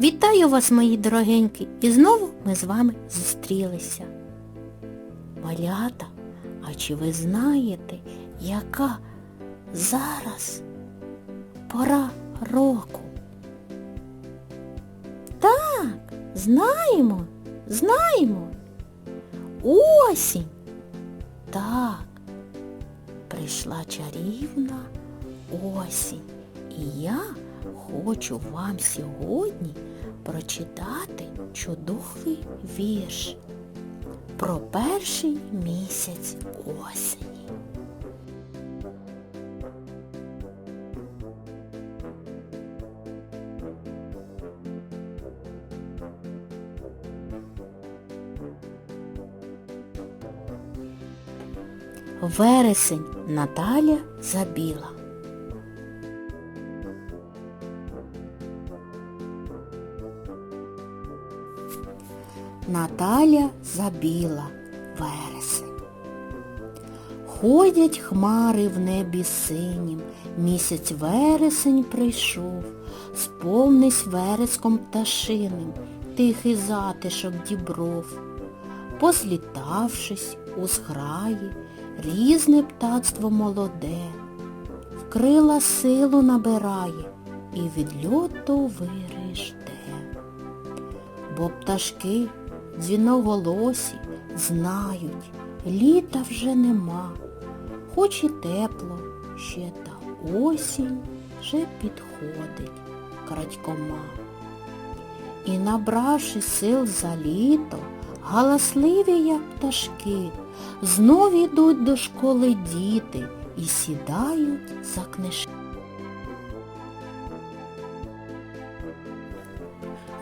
Вітаю вас, мої дорогенькі, і знову ми з вами зустрілися. Малята, а чи ви знаєте, яка зараз пора року? Так, знаємо, знаємо. Осінь. Так, прийшла чарівна осінь. І я хочу вам сьогодні прочитати чудовий вірш про перший місяць осені. Вересень Наталя забіла. Наталя забіла вересень. Ходять хмари в небі синім, місяць вересень прийшов, сповнись вереском пташиним, тихий затишок дібров. Позлітавшись у зграї, різне птацтво молоде, вкрила силу набирає і від льоту вирижде. Бо пташки дзвіноголосі знають, літа вже нема, хоч і тепло ще та осінь вже підходить крадькома. І набравши сил за літо, галасливі, як пташки, знов ідуть до школи діти і сідають за книжки.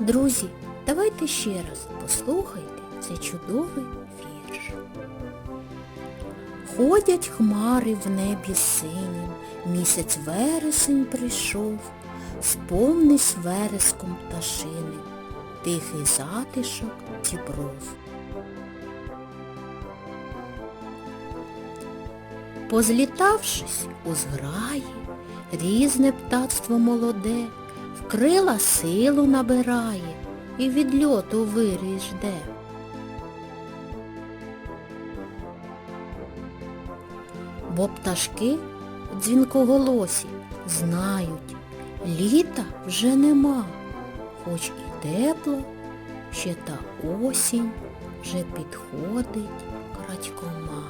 Друзі, давайте ще раз послухайте цей чудовий вірш. Ходять хмари в небі синім, місяць вересень прийшов, сповнись вереском пташини, тихий затишок дібров. Позлітавшись у зграї, різне птацтво молоде, вкрила силу набирає і від льоту вирій жде. Бо пташки дзвінкоголосі знають, літа вже нема, хоч і тепло, ще та осінь вже підходить крадькома.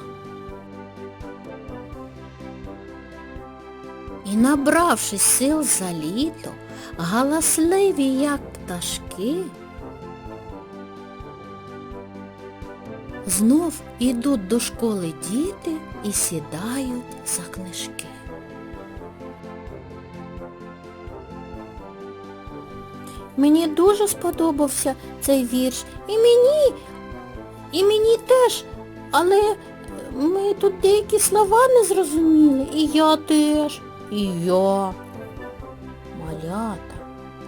І набравшись сил за літо, галасливі, як пташки, знов ідуть до школи діти і сідають за книжки. Мені дуже сподобався цей вірш. І мені, і мені теж, але ми тут деякі слова не зрозуміли. І я теж. І я. Малята,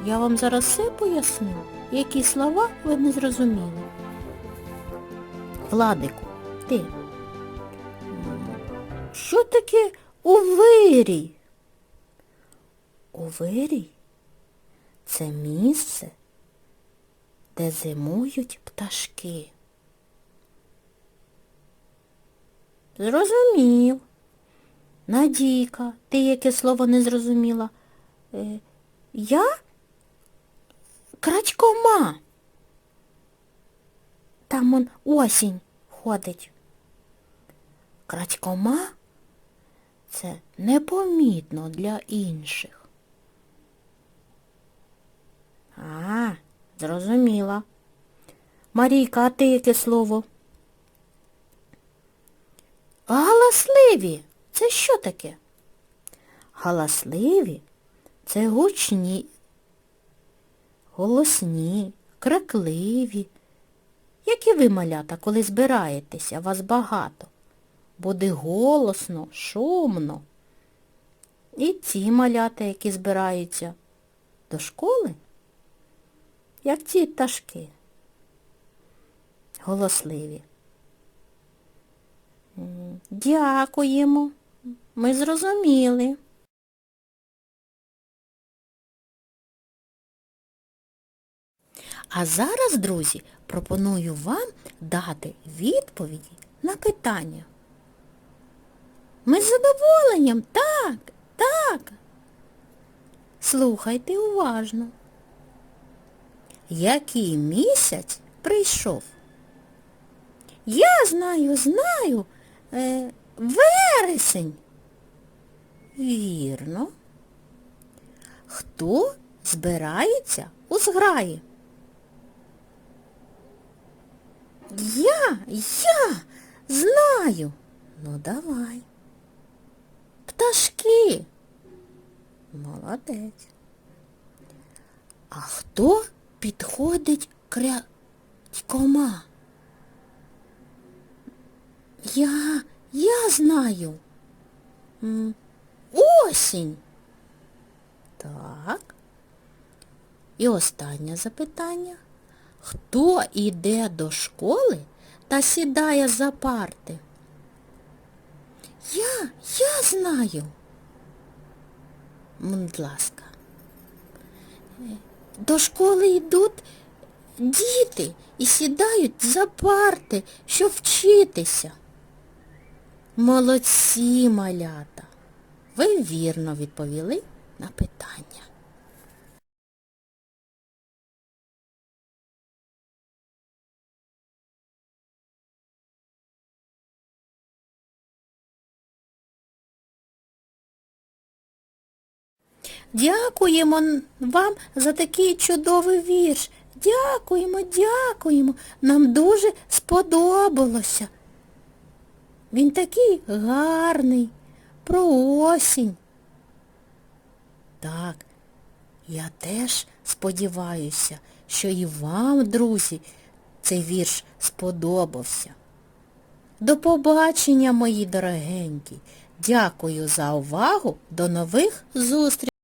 я вам зараз все поясню, які слова ви не зрозуміли. Владику, ти. Що таке увирій? Увирій це місце, де зимують пташки. Зрозумів. Надійка, ти яке слово не зрозуміла? Е, я? Крачкома. Там он осінь ходить. Крачкома це непомітно для інших. А, зрозуміла. Марійка, а ти яке слово? Галасливі. Це що таке? Галасливі це гучні, голосні, крикливі. Які ви, малята, коли збираєтеся, вас багато. Буде голосно, шумно. І ці малята, які збираються до школи, як ці пташки, голосливі. Дякуємо. Ми зрозуміли. А зараз, друзі, пропоную вам дати відповіді на питання. Ми з задоволенням, так, так. Слухайте уважно. Який місяць прийшов? Я знаю, знаю. Е, вересень. Вірно. Хто збирається у зграї? Я, я знаю. Ну давай. Пташки. Молодець. А хто підходить крядькома? Я, я знаю. Осінь. Так. І останнє запитання. Хто іде до школи та сідає за парти? Я, я знаю. Будь ласка. До школи йдуть діти і сідають за парти, щоб вчитися. Молодці, малята. Ви вірно відповіли на питання. Дякуємо вам за такий чудовий вірш. Дякуємо, дякуємо. Нам дуже сподобалося. Він такий гарний, про осінь. Так, я теж сподіваюся, що і вам, друзі, цей вірш сподобався. До побачення, мої дорогенькі. Дякую за увагу. До нових зустрічей.